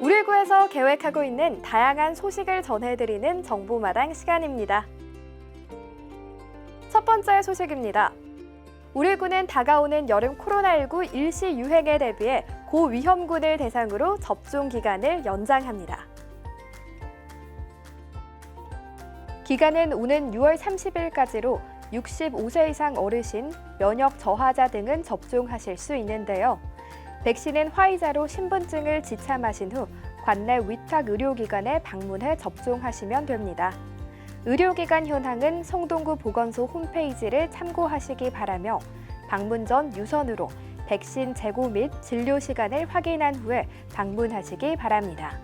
우리구에서 계획하고 있는 다양한 소식을 전해드리는 정보마당 시간입니다. 첫 번째 소식입니다. 우리구는 다가오는 여름 코로나19 일시 유행에 대비해 고위험군을 대상으로 접종 기간을 연장합니다. 기간은 오는 6월 30일까지로 65세 이상 어르신, 면역 저하자 등은 접종하실 수 있는데요. 백신은 화이자로 신분증을 지참하신 후 관내 위탁 의료기관에 방문해 접종하시면 됩니다. 의료기관 현황은 성동구 보건소 홈페이지를 참고하시기 바라며 방문 전 유선으로 백신 재고 및 진료 시간을 확인한 후에 방문하시기 바랍니다.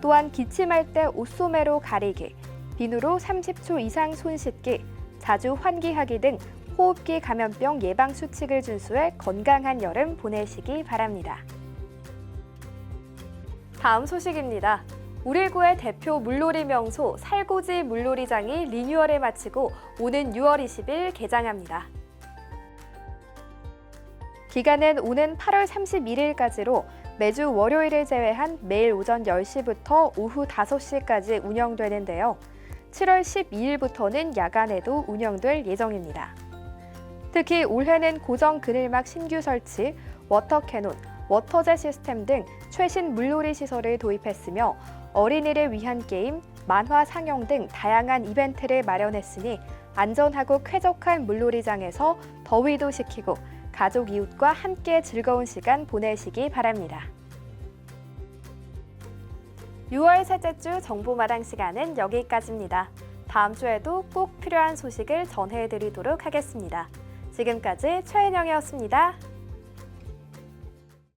또한 기침할 때 옷소매로 가리기, 비누로 30초 이상 손 씻기, 자주 환기하기 등 호흡기 감염병 예방 수칙을 준수해 건강한 여름 보내시기 바랍니다. 다음 소식입니다. 우리구의 대표 물놀이 명소 살고지 물놀이장이 리뉴얼을 마치고 오는 6월 20일 개장합니다. 기간은 오는 8월 31일까지로 매주 월요일을 제외한 매일 오전 10시부터 오후 5시까지 운영되는데요. 7월 12일부터는 야간에도 운영될 예정입니다. 특히 올해는 고정 그늘막 신규 설치, 워터 캐논, 워터제 시스템 등 최신 물놀이 시설을 도입했으며 어린이를 위한 게임, 만화 상영 등 다양한 이벤트를 마련했으니 안전하고 쾌적한 물놀이장에서 더위도 식히고 가족 이웃과 함께 즐거운 시간 보내시기 바랍니다. 6월 셋째 주 정보마당 시간은 여기까지입니다. 다음 주에도 꼭 필요한 소식을 전해드리도록 하겠습니다. 지금까지 최은영이었습니다.